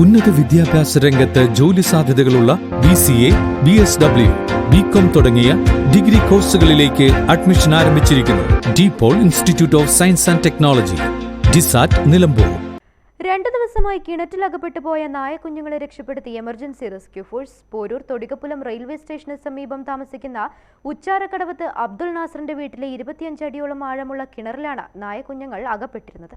ഉന്നത വിദ്യാഭ്യാസ രംഗത്ത് ജോലി സാധ്യതകളുള്ള B C A B S W B com തുടങ്ങിയ ഡിഗ്രി കോഴ്സുകളിലേക്ക് അഡ്മിഷൻ ആരംഭിച്ചിരിക്കുന്നു. De Paul institute of science and technology DiSAT Nilambur. രണ്ടു ദിവസമായി കിണറ്റിലകപ്പെട്ടു പോയ നായക്കുഞ്ഞുങ്ങളെ രക്ഷപ്പെടുത്തി emergency rescue force. Porur Thodikappulam railway സ്റ്റേഷന് സമീപം താമസിക്കുന്ന ഉച്ചാരക്കടവത്ത് അബ്ദുൾ നാസറിന്റെ വീട്ടിലെ ഇരുപത്തിയഞ്ച് അടിയോളം ആഴമുള്ള കിണറിലാണ് നായക്കുഞ്ഞുങ്ങൾ അകപ്പെട്ടിരുന്നത്.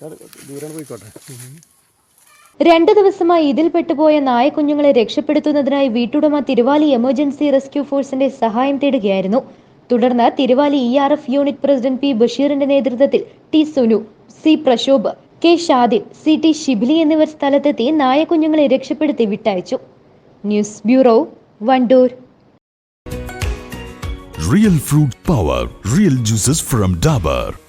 ദൂരം പോയിക്കോട്ടെ. രണ്ടു ദിവസമായി ഇതിൽ പെട്ടുപോയ നായക്കുഞ്ഞുങ്ങളെ രക്ഷപ്പെടുത്തുന്നതിനായി വീട്ടുടമ തിരുവാലി എമർജൻസി റെസ്ക്യൂ ഫോഴ്സിന്റെ സഹായം തേടുകയായിരുന്നു. തുടർന്ന് Thiruvali E R F unit president P ബഷീറിന്റെ നേതൃത്വത്തിൽ T Sunu C Prashob K Shadin C T Shibili എന്നിവർ സ്ഥലത്തെത്തി നായക്കുഞ്ഞുങ്ങളെ രക്ഷപ്പെടുത്തി വിട്ടയച്ചു. News bureau Wandoor. Real fruit power real juices from Dabur.